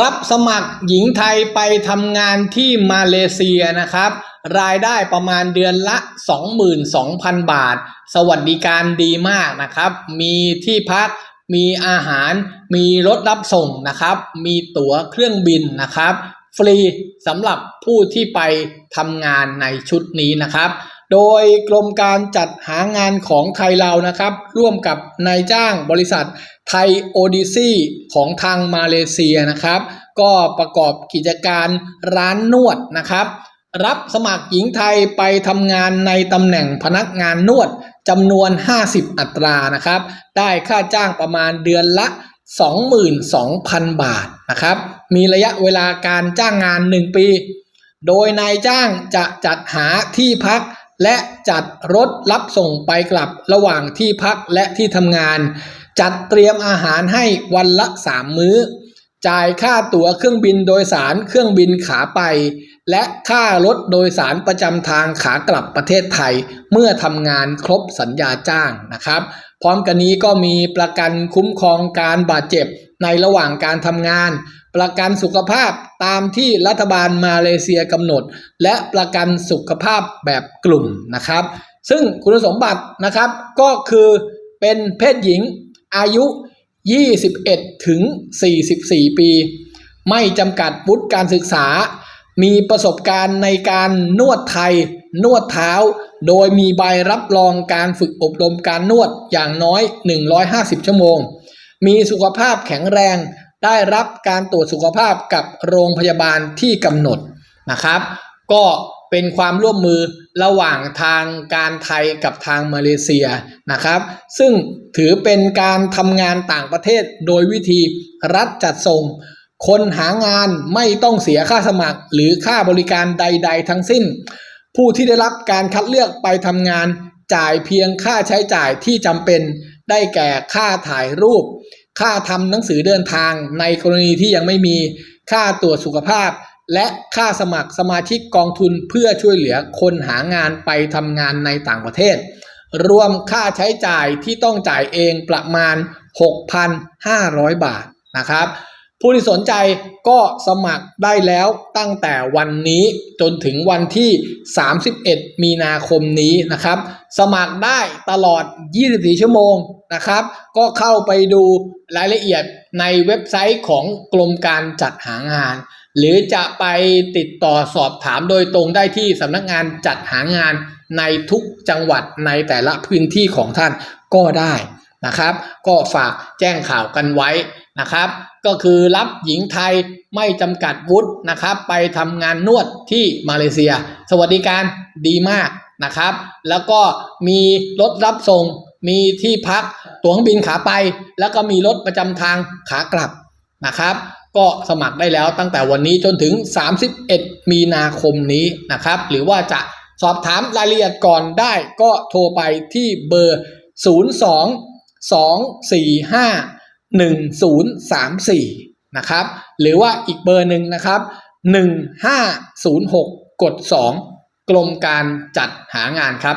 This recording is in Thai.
รับสมัครหญิงไทยไปทำงานที่มาเลเซียนะครับ รายได้ประมาณเดือนละ 22,000 บาท สวัสดิการดีมากนะครับ มีที่พักมีอาหาร มีรถรับส่งนะครับ มีตั๋วเครื่องบินนะครับ ฟรีสำหรับผู้ที่ไปทำงานในชุดนี้นะครับ โดยกรมการจัดหางานของไทยเรานะครับ ร่วมกับนายจ้างบริษัท ไทยโอดิซีของทางมาเลเซียนะครับ ก็ประกอบกิจการร้านนวดนะครับ รับสมัครหญิงไทยไปทำงานในตำแหน่งพนักงานนวดจำนวน 50 อัตรานะครับ ได้ค่าจ้างประมาณเดือนละ 22,000 บาทนะครับ มีระยะเวลาการจ้างงาน 1 ปี โดยนายจ้างจะจัดหาที่พักและจัดรถรับส่งไปกลับระหว่างที่พักและที่ทำงาน จัดเตรียมอาหารให้วันละ 3 มื้อ จ่ายค่าตั๋วเครื่องบินโดยสารเครื่องบินขาไป และค่ารถโดยสารประจำทางขากลับประเทศไทย เมื่อทำงานครบสัญญาจ้างนะครับ พร้อมกันนี้ก็มีประกันคุ้มครองการบาดเจ็บในระหว่างการทำงาน ประกันสุขภาพตามที่รัฐบาลมาเลเซียกำหนด และประกันสุขภาพแบบกลุ่มนะครับ ซึ่งคุณสมบัตินะครับก็คือเป็นเพศหญิง อายุ 21 ถึง 44 ปี ไม่จำกัดวุฒิการศึกษา มีประสบการณ์ในการนวดไทย นวดเท้า โดยมีใบรับรองการฝึกอบรมการนวดอย่างน้อย 150 ชั่วโมง มีสุขภาพแข็งแรง ได้รับการตรวจสุขภาพกับโรงพยาบาลที่กำหนดนะครับ ก็ เป็นความร่วมมือระหว่างทางการไทยกับทางมาเลเซียนะครับ ซึ่งถือเป็นการทำงานต่างประเทศโดยวิธีรัฐจัดส่ง คนหางานไม่ต้องเสียค่าสมัครหรือค่าบริการใด ๆ ทั้งสิ้น ผู้ที่ได้รับการคัดเลือกไปทำงานจ่ายเพียงค่าใช้จ่ายที่จำเป็นได้แก่ค่าถ่ายรูป ค่าทำหนังสือเดินทางในกรณีที่ยังไม่มีค่าตรวจสุขภาพ และค่าสมัครสมาชิกกองทุนเพื่อช่วยเหลือคนหางานไปทำงานในต่างประเทศ รวมค่าใช้จ่ายที่ต้องจ่ายเองประมาณ 6,500 บาทนะครับ ผู้ที่สนใจก็สมัครได้แล้วตั้งแต่วันนี้จนถึงวันที่ 31 มีนาคมนี้นะครับ สมัครได้ตลอด 24 ชั่วโมงนะครับ ก็เข้าไปดูรายละเอียดในเว็บไซต์ของกรมการจัดหางาน หรือจะไปติดต่อสอบถามโดยตรงได้ที่สำนักงานจัดหางานในทุกจังหวัดในแต่ละพื้นที่ของท่านก็ได้นะครับ ก็ฝากแจ้งข่าวกันไว้นะครับ ก็คือรับหญิงไทยไม่จำกัดวุฒินะครับ ไปทำงานนวดที่มาเลเซีย สวัสดิการดีมากนะครับ แล้วก็มีรถรับส่งมีที่พักตั๋วเครื่องบินขาไป แล้วก็มีรถประจำทางขากลับนะครับ ก็สมัครได้แล้วตั้งแต่วันนี้จนถึง 31 มีนาคมนี้นะครับ หรือว่าจะสอบถามรายละเอียดก่อนได้ก็โทรไปที่เบอร์ 02 245 1034 นะครับ หรือว่าอีกเบอร์หนึ่งนะครับ 1506 กด 2 กรมการจัดหางานครับ